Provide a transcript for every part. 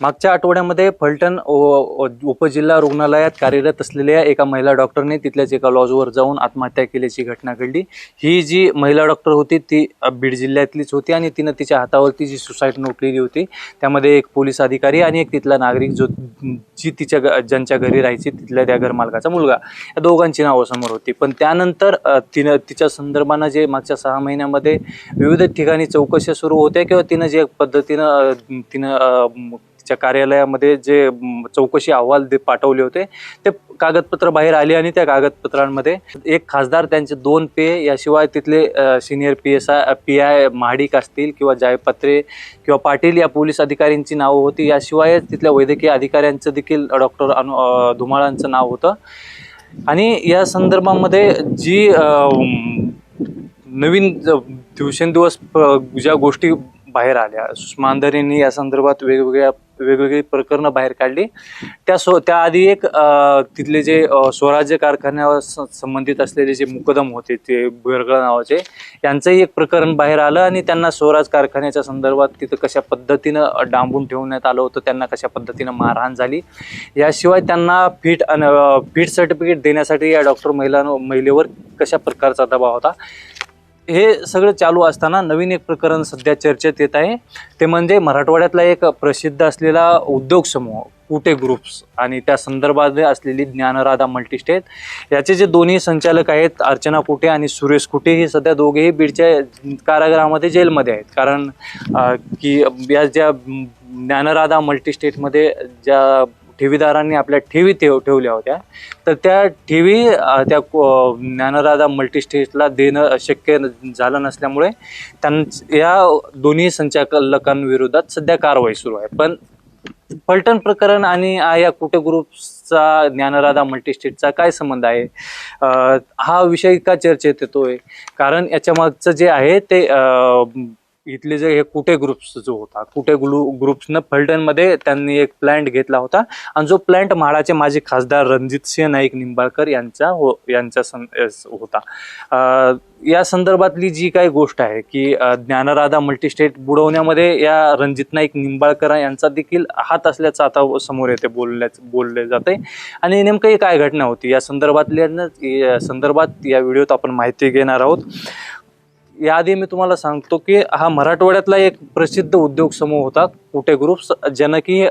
मागच्या आठवड्यामध्ये फलटण उपजिल्हा रुग्णालयात कार्यरत असलेल्या एका महिला डॉक्टरने तिथल्याच एका लॉजवर जाऊन आत्महत्या केल्याची घटना घडली. ही जी महिला डॉक्टर होती ती बीड जिल्ह्यातलीच होती आणि तिनं तिच्या हातावरती जी सुसाईड नोट लिहिली होती त्यामध्ये एक पोलीस अधिकारी आणि एक तिथला नागरिक जो जी तिच्या ज्यांच्या घरी राहायची तिथल्या त्या घरमालकाचा मुलगा. या दोघांची नावं समोर होती. पण त्यानंतर तिनं तिच्या संदर्भानं जे मागच्या सहा महिन्यामध्ये विविध ठिकाणी चौकशा सुरू होत्या किंवा तिनं जे पद्धतीनं तिनं च्या कार्यालयामध्ये जे चौकशी अहवाल पाठवले होते ते कागदपत्र बाहेर आले आणि त्या कागदपत्रांमध्ये एक खासदार त्यांचे दोन पे याशिवाय तिथले senior P S I P I Mahadik असतील किंवा जायपत्रे किंवा पाटील या पोलीस अधिकाऱ्यांची नावं होती याशिवाय तिथल्या वैद्यकीय अधिकाऱ्यांचं देखील डॉक्टर अनु धुमाळांचं नाव होतं. आणि या संदर्भामध्ये जी नवीन दिवसेंदिवस ज्या गोष्टी बाहेर आल्या सुषमा या संदर्भात वेगवेगळ्या वेगवेगळी प्रकरणं बाहेर काढली. त्या सो त्याआधी एक तिथले जे स्वराज्य कारखान्यावर संबंधित असलेले जे मुकदम होते ते बेरगळ नावाचे यांचंही एक प्रकरण बाहेर आलं आणि त्यांना स्वराज कारखान्याच्या संदर्भात तिथं कशा पद्धतीनं डांबून ठेवण्यात आलं होतं त्यांना कशा पद्धतीनं मारहाण झाली. याशिवाय त्यांना फिट अन फिट सर्टिफिकेट देण्यासाठी या डॉक्टर महिला महिलेवर कशा प्रकारचा दबाव होता हे सगळं चालू असताना नवीन एक प्रकरण सध्या चर्चेत येत आहे. ते म्हणजे मराठवाड्यातला एक प्रसिद्ध असलेला उद्योग समूह कुटे ग्रुप्स आणि त्या संदर्भात असलेली ज्ञानराधा मल्टीस्टेट. याचे जे दोन्ही संचालक आहेत अर्चना कुटे आणि सुरेश कुटे हे सध्या दोघेही बीडच्या कारागृहामध्ये जेलमध्ये आहेत. कारण की या ज्या ज्ञानराधा मल्टीस्टेटमध्ये ज्या ठेवीदारांनी आपल्या ठेवी ठेव ठेवल्या होत्या. तर त्या ठेवी त्या को- ज्ञानराधा मल्टीस्टेटला देणं शक्य झालं नसल्यामुळे त्यां या दोन्ही संचालकांविरोधात सध्या कारवाई सुरू आहे. पण फलटण प्रकरण आणि या कुटे ग्रुपचा ज्ञानराधा मल्टीस्टेटचा काय संबंध आहे? हा विषय का चर्चेत येतोय? कारण याच्या मागचं जे आहे ते इथले जे हे कुठे ग्रुप्स जो होता कुठे ग्रु ग्रुप्सनं फलटणमध्ये त्यांनी एक प्लॅन्ट घेतला होता. आणि जो प्लॅन्ट म्हाडाचे माजी खासदार रणजित सिंह नाईक निंबाळकर यांचा हो यांचा सं होता. या संदर्भातली जी काही गोष्ट आहे की ज्ञानराधा मल्टीस्टेट बुडवण्यामध्ये या रणजित नाईक निंबाळकर यांचा देखील हात असल्याचं आता समोर येते बोलल्या बोलले जाते. आणि नेमकं काय घटना होती? या संदर्भातल्या संदर्भात या व्हिडिओत आपण माहिती घेणार आहोत. याआधी मी तुम्हाला सांगतो की हा मराठवाड्यातला एक प्रसिद्ध उद्योग समूह होता कुटे ग्रुप्स ज्यानं की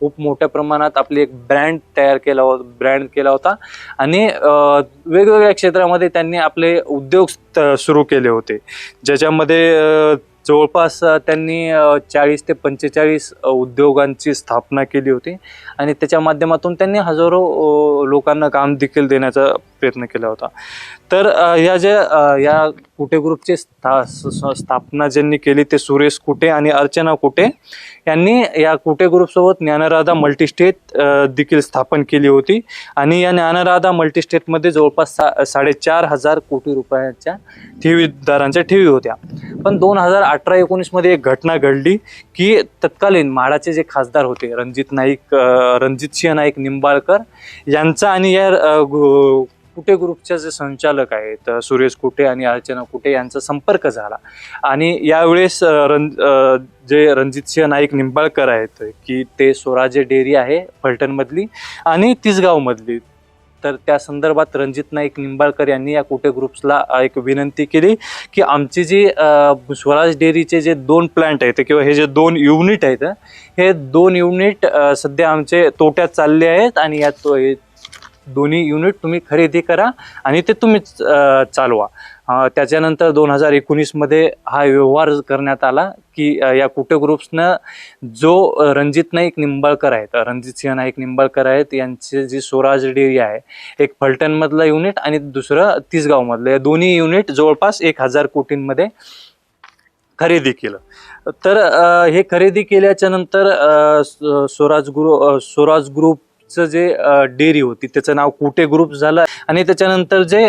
खूप मोठ्या प्रमाणात आपली एक ब्रँड तयार केला होता ब्रँड केला होता. आणि वेगवेगळ्या क्षेत्रामध्ये त्यांनी आपले उद्योग सुरू केले होते. ज्याच्यामध्ये जवळपास त्यांनी चाळीस ते पंचेचाळीस उद्योगांची स्थापना केली होती. आणि त्याच्या माध्यमातून त्यांनी हजारो लोकांना काम देखील देण्याचा प्रयत्न केला होता. तर या ज्या या कुटे ग्रुपची स्था स्थापना ज्यांनी केली ते सुरेश कुटे आणि अर्चना कुटे यांनी या कुटे ग्रुपसोबत ज्ञानराधा मल्टीस्टेट देखील स्थापन केली होती. आणि या ज्ञानराधा मल्टीस्टेटमध्ये जवळपास सा साडेचार हजार कोटी रुपयाच्या ठेवीदारांच्या ठेवी होत्या. पण दोन हजार अठरा एकोणीसमध्ये एक घटना घडली की तत्कालीन म्हाडाचे जे खासदार होते रणजित नाईक रणजित सिंह नाईक निंबाळकर यांचा आणि या गु- कुटे ग्रुपच्या जे संचालक आहेत सुरेश कुटे आणि अर्चना कुटे यांचा संपर्क झाला. आणि यावेळेस रण जे रणजित सिंह नाईक निंबाळकर आहेत की ते स्वराज्य डेअरी आहे फलटणमधली आणि तिसगावमधली. तर त्या संदर्भात रणजित नाईक निंबाळकर यांनी या कुटे ग्रुप्सला एक विनंती केली की आमची जी स्वराज डेअरीचे जे दोन प्लांट आहेत किंवा हे जे दोन युनिट आहेत हे दोन युनिट सध्या आमचे तोट्यात चालले आहेत आणि या तो दोन्ही युनिट तुम्ही खरेदी करा आणि ते तुम्हीच चालवा. त्याच्यानंतर दोन हजार एकोणीसमध्ये हा व्यवहार करण्यात आला की या कुटे ग्रुप्सनं जो रणजित नाईक निंबाळकर आहेत रणजित सिंह नाईक निंबाळकर आहेत यांची जी स्वराज डेअरी आहे एक फलटणमधलं युनिट आणि दुसरं तिसगावमधलं या दोन्ही युनिट जवळपास एक हजार कोटींमध्ये खरेदी केलं. तर हे खरेदी केल्याच्यानंतर स्वराज ग्रु स्वराज ग्रुप चं जे डेअरी होती त्याचं नाव कुटे ग्रुप झालं आणि त्याच्यानंतर जे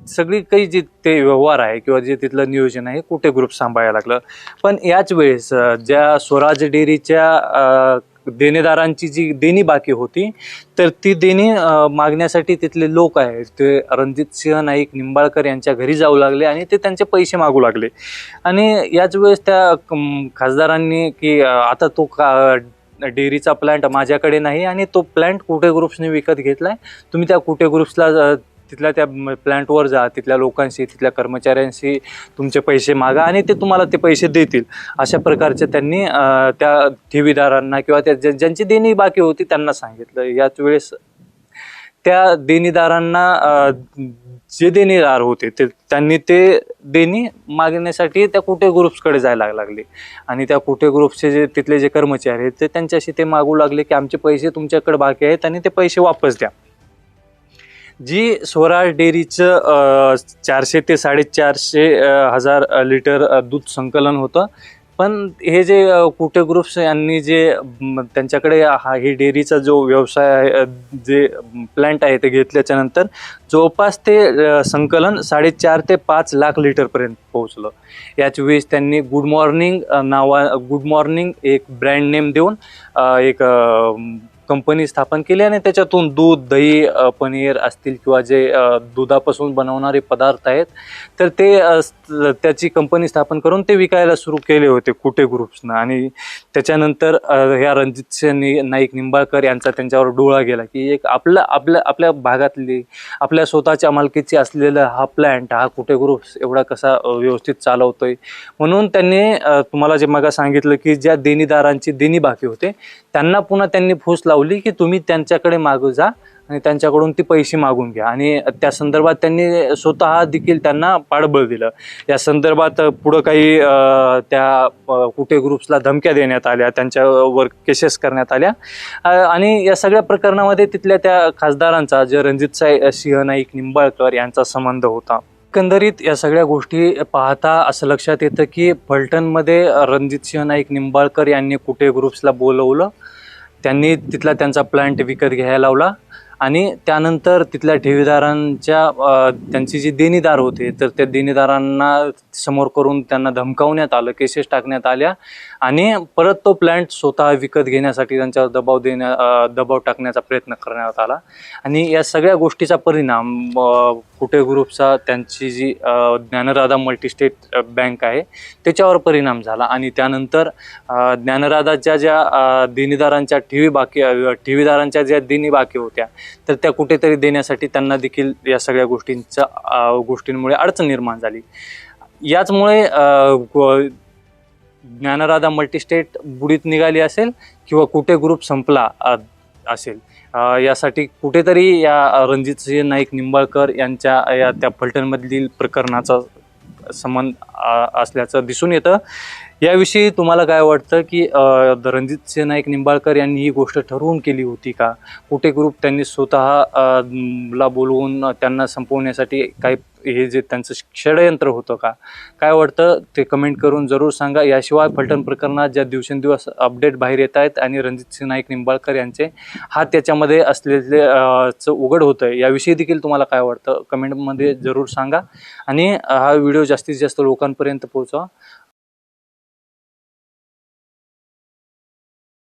सगळी काही जे ते व्यवहार आहे किंवा जे तिथलं नियोजन आहे कुठे ग्रुप सांभाळायला लागलं. पण याच वेळेस ज्या स्वराज डेअरीच्या देणेदारांची जी देणी बाकी होती तर ती देणी मागण्यासाठी तिथले लोक आहेत. ते रणजित सिंह नाईक निंबाळकर यांच्या घरी जाऊ लागले आणि ते त्यांचे पैसे मागू लागले. आणि याच वेळेस त्या खासदारांनी की आता तो का डेअरीचा प्लांट माझ्याकडे नाही आणि तो प्लांट कुठे ग्रुप्सने विकत घेतला आहे तुम्ही त्या कुठे ग्रुप्सला तिथल्या त्या प्लांटवर जा तिथल्या लोकांशी तिथल्या कर्मचाऱ्यांशी तुमचे पैसे मागा आणि ते तुम्हाला ते पैसे देतील. अशा प्रकारचे त्यांनी त्या ठेवीदारांना किंवा त्या ज्या- ज्यांची देणी बाकी होती त्यांना सांगितलं. याच वेळेस त्या देणीदारांना जे देणीदार होते ते त्यांनी ते देणी मागण्यासाठी त्या कुठे ग्रुप्सकडे जायला लागले. आणि त्या कुठे ग्रुपचे जे तिथले जे कर्मचारी आहेत ते त्यांच्याशी ते मागू लागले की आमचे पैसे तुमच्याकडे बाकी आहेत आणि ते पैसे वापस द्या. जी स्वराज डेअरीचं चारशे ते साडेचारशे हजार लिटर दूध संकलन होतं पण हे जे कुठे कुटे ग्रुप्स यांनी जे त्यांच्याकडे हा ही डेअरीचा जो व्यवसाय आहे जे प्लॅन्ट आहे ते घेतल्याच्या नंतर जवळपास ते संकलन साडेचार ते पाच लाख लिटरपर्यंत पोहोचलं. याच वेळेस त्यांनी गुड मॉर्निंग नावा गुड मॉर्निंग एक ब्रँड नेम देऊन एक कंपनी स्थापन केली आणि त्याच्यातून दूध दही पनीर असतील किंवा जे दुधापासून बनवणारे पदार्थ आहेत तर ते त्याची कंपनी स्थापन करून ते विकायला सुरू केले होते कुटे ग्रुप्सनं आणि त्याच्यानंतर ह्या रणजित सिंह नाईक निंबाळकर यांचा त्यांच्यावर डोळा गेला की एक आपल्या आपल्या आपल्या भागातली आपल्या स्वतःच्या मालकीची असलेला हा प्लॅन्ट हा कुटे ग्रुप्स एवढा कसा व्यवस्थित व्यवस्थित चालवतोय. म्हणून त्यांनी तुम्हाला जे मग सांगितलं की ज्या देणीदारांची देणी बाकी होते त्यांना पुन्हा त्यांनी फूस लावली की तुम्ही त्यांच्याकडे मागू जा आणि त्यांच्याकडून ती पैसे मागून घ्या. आणि त्या संदर्भात त्यांनी स्वतः देखील त्यांना पाठबळ दिलं. या संदर्भात पुढं काही त्या कुठे ग्रुप्सला धमक्या देण्यात आल्या त्यांच्यावर केसेस करण्यात आल्या. आणि या सगळ्या प्रकरणामध्ये तिथल्या त्या खासदारांचा जे रणजित साई सिंह नाईक निंबाळकर यांचा संबंध होता. एकंदरीत या सगळ्या गोष्टी पाहता असं लक्षात येतं की फलटणमध्ये रणजित सिंह नाईक निंबाळकर यांनी कुठे ग्रुप्सला बोलवलं त्यांनी तिथला त्यांचा प्लांट विकत घ्यायला लावला आणि त्यानंतर तिथल्या ठेवीदारांच्या त्यांची जी देणीदार होते तर त्या देणीदारांना समोर करून त्यांना धमकावण्यात आलं केसेस टाकण्यात आल्या आणि परत तो प्लांट स्वतः विकत घेण्यासाठी त्यांच्यावर दबाव देण्या दबाव टाकण्याचा प्रयत्न करण्यात आला. आणि या सगळ्या गोष्टीचा परिणाम कुठे ग्रुपचा त्यांची जी ज्ञानराधा मल्टीस्टेट बँक आहे त्याच्यावर परिणाम झाला. आणि त्यानंतर ज्ञानराधाच्या ज्या देणीदारांच्या ठेवी बाकी ठेवीदारांच्या ज्या देणी बाकी होत्या तर त्या कुठेतरी देण्यासाठी त्यांना देखील या सगळ्या गोष्टींच्या गोष्टींमुळे अडचण निर्माण झाली. याचमुळे ज्ञानराधा मल्टीस्टेट बुडीत निघाली असेल किंवा कुठे ग्रुप संपला असेल. यासाठी कुठेतरी या रणजितसिंह नाईक निंबाळकर यांच्या या त्या फलटणमधील प्रकरणाचा संबंध असल्याचं दिसून येतं. याविषयी तुम्हाला काय वाटतं की रणजित सिंह नाईक निंबाळकर यांनी ही गोष्ट ठरवून केली होती का? कुठे ग्रुप त्यांनी स्वतः ला बोलवून त्यांना संपवण्यासाठी काही हे जे त्यांचं षडयंत्र होतं का? काय वाटतं? ते कमेंट करून जरूर सांगा. याशिवाय फलटण प्रकरणात ज्या दिवसेंदिवस अपडेट बाहेर येत आहेत आणि रणजित सिंह नाईक निंबाळकर यांचे हात त्याच्यामध्ये असलेले चं उघड होतं आहे याविषयी देखील तुम्हाला काय वाटतं? कमेंटमध्ये जरूर सांगा. आणि हा व्हिडिओ जास्तीत जास्त लोकांपर्यंत पोहोचवा.